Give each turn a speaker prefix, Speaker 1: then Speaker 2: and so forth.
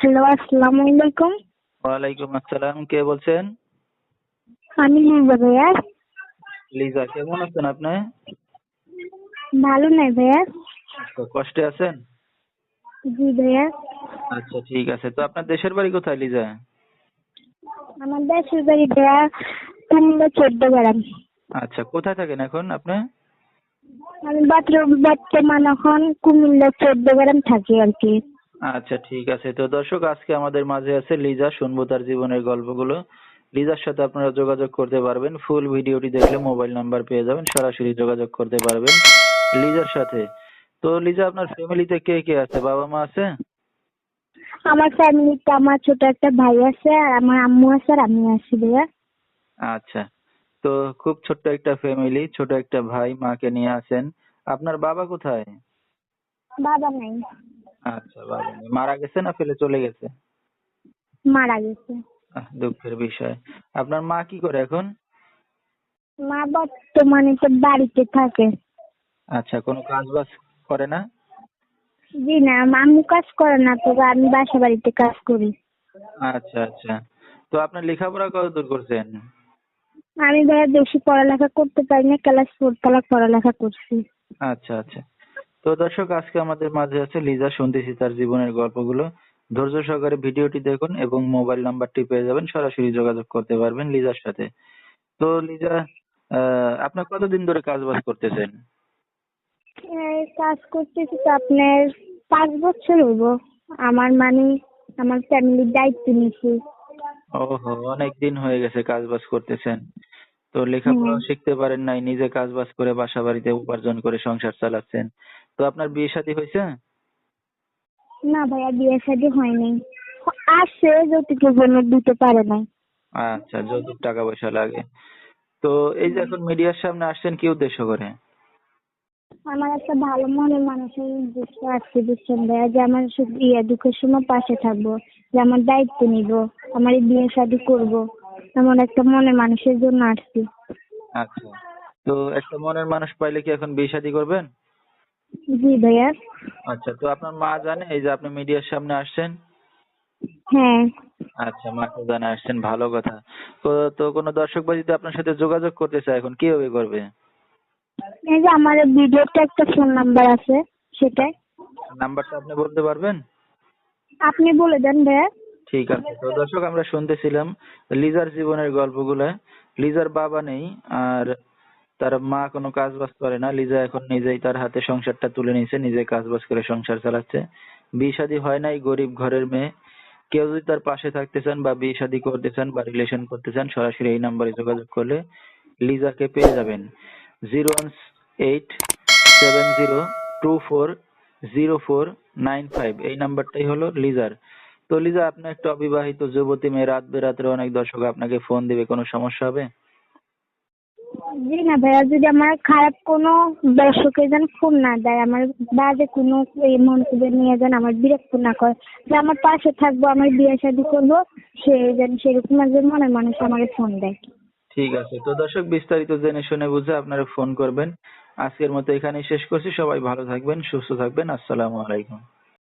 Speaker 1: Hello আসসালামু আলাইকুম
Speaker 2: ওয়ালাইকুম আসসালাম কে বলছেন?
Speaker 1: আমি লিজা ভাইয়া।
Speaker 2: লিজা কেমন আছেন আপনি?
Speaker 1: ভালো নাই ভাইয়া।
Speaker 2: আচ্ছা, কষ্টে আছেন?
Speaker 1: জি ভাইয়া।
Speaker 2: আচ্ছা ঠিক আছে। তো আপনার দেশের বাড়ি কোথায় লিজা?
Speaker 1: আমার দেশের বাড়ি ভাইয়া কুমিল্লা চোদ্দ গ্রাম
Speaker 2: আচ্ছা কোথায় থাকেন এখন আপনি?
Speaker 1: আমি বর্তমান এখন কুমিল্লা চোদ্দ গ্রাম থাকি আর কি।
Speaker 2: আচ্ছা ঠিক আছে। তো দর্শক আজকে আমাদের মাঝে আছে লিজা। শুনব তার জীবনের গল্পগুলো। লিজার সাথে আপনারা যোগাযোগ করতে পারবেন। ফুল ভিডিওটি দেখলে মোবাইল নাম্বার পেয়ে যাবেন। সরাসরি যোগাযোগ করতে পারবেন লিজার সাথে। তো লিজা আপনার ফ্যামিলিতে কে কে আছে? বাবা মা আছে?
Speaker 1: আমার ফ্যামিলিতে আমার ছোট একটা ভাই আছে আর আমার আম্মু আছে আর আমি আছি ভাইয়া।
Speaker 2: আচ্ছা। তো খুব ছোট্ট একটা ফ্যামিলি ছোট একটা ভাই মাকে নিয়ে আছেন আপনার বাবা কোথায়?
Speaker 1: বাবা নাই।
Speaker 2: আচ্ছা বাবা নেই। মারা গেছে না ফেলে চলে গেছে?
Speaker 1: মারা গেছে।
Speaker 2: আহ, দুঃখের বিষয়। আপনার মা কি করে এখন?
Speaker 1: মা বর্তমানে তো বাড়িতে থাকে।
Speaker 2: আচ্ছা কোনো কাজ বাজ করে না?
Speaker 1: জি না আম্মু কাজ করে না তবে আমি বাসা বাড়িতে কাজ করি।
Speaker 2: আচ্ছা আচ্ছা। তো আপনার লেখাপড়া কতদূর করছেন?
Speaker 1: আমি ভাইয়া বেশি পড়ালেখা করতে পারি না ক্লাস ফোর তলা পড়ালেখা করছি।
Speaker 2: আচ্ছা আচ্ছা। তো দর্শক আজকে আমাদের মাঝে আছে লিজা শুনতেছি তার জীবনের গল্পগুলো। ধৈর্য সহকারে ভিডিওটি দেখুন এবং মোবাইল নাম্বারটি পেয়ে যাবেন। সরাসরি যোগাযোগ করতে পারবেন লিজার সাথে। তো লিজা আপনার কতদিন ধরে কাজ বাজ করতেছেন
Speaker 1: কাজ করতেছি তো আপনার পাঁচ বছর হইব। আমার মানে আমার ফ্যামিলির দায়িত্ব নিছি।
Speaker 2: ওহো অনেক দিন হয়ে গেছে কাজ বাজ করতেছেন। তো লেখাপড়া। শিখতে পারেন নাই নিজে কাজ বাজ করে বাসা বাড়িতে উপার্জন করে সংসার চালাচ্ছেন। তো আপনার বিয়ে শাদী হয়েছে?
Speaker 1: না ভাইয়া বিয়ে শাদী হয়নি। আসছে যৌতুকের জন্য দিতে পারে নাই।
Speaker 2: আচ্ছা যৌতুক টাকা পয়সা লাগে। তো এই যে এখন মিডিয়ার সামনে আসছেন কি উদ্দেশ্য করে?
Speaker 1: আমার একটা ভালো মনের মানুষের উদ্দেশ্য আছে বুঝছেন ভাইয়া যে আমার ইয়ে দুঃখের সময় পাশে থাকব যে আমার দায়িত্ব নিব আমার এই বিয়ে শাদী করব। এমন একটা মনের মানুষের জন্য আসছি।
Speaker 2: আচ্ছা। তো একটা মনের মানুষ পাইলে কি এখন বিয়ে শাদী করবেন?
Speaker 1: জি ভাইয়া।
Speaker 2: আচ্ছা তো আপনার মা জানে এই যে আপনি মিডিয়ার সামনে আসছেন?
Speaker 1: হ্যাঁ।
Speaker 2: আচ্ছা মাকে জানে আসছেন ভালো কথা। তো তো কোনো দর্শক বা যদি আপনার সাথে যোগাযোগ করতে চায় এখন কীভাবে করবে?
Speaker 1: এই যে আমার ভিডিওতে একটা ফোন নাম্বার আছে সেটাই।
Speaker 2: নাম্বারটা আপনি বলতে পারবেন?
Speaker 1: আপনি বলে দেন ভাইয়া।
Speaker 2: ঠিক আছে। তো দর্শক, আমরা শুনতেছিলাম লিজার জীবনের গল্পগুলা। লিজার বাবা নেই, আর তার মা কোনো কাজ বাজ করে না। লিজা এখন নিজেই তার হাতে সংসারটা তুলে নিয়েছে, নিজে কাজ বাজ করে সংসার চালাচ্ছে। বিয়ে শাদী হয় নাই, গরিব ঘরের মেয়ে। কেউ যদি তার পাশে থাকতে চান বা বিয়ে শাদী করতে চান বা রিলেশন করতে চান, সরাসরি এই নাম্বারে যোগাযোগ করলে লিজাকে পেয়ে যাবেন। Zero one eight seven zero two four zero four nine five. এই নাম্বারটাই হলো লিজার। তো লিজা আপনি একটা অবিবাহিত যুবতী মেয়ে রাত বেরাত্রে অনেক দর্শক আপনাকে ফোন দিবে কোনো সমস্যা হবে?
Speaker 1: জি না ভাইয়া যদি আমার খারাপ কোনো দর্শকের যেন ফোন না দেয় আমার বাজে কোনো এই মন্তব্য নিয়ে যেন আমার বিরক্ত না করে যে আমার পাশে থাকব আমার বিয়ে শাদী করব সে যেন সেরকম একজন মনের মানুষ আমাকে ফোন দেয়।
Speaker 2: ঠিক আছে তো দর্শক বিস্তারিত জেনে শুনে বুঝে আপনারা ফোন করবেন। আজকের মতো এখানেই শেষ করছি সবাই ভালো থাকবেন সুস্থ থাকবেন আসসালামু আলাইকুম।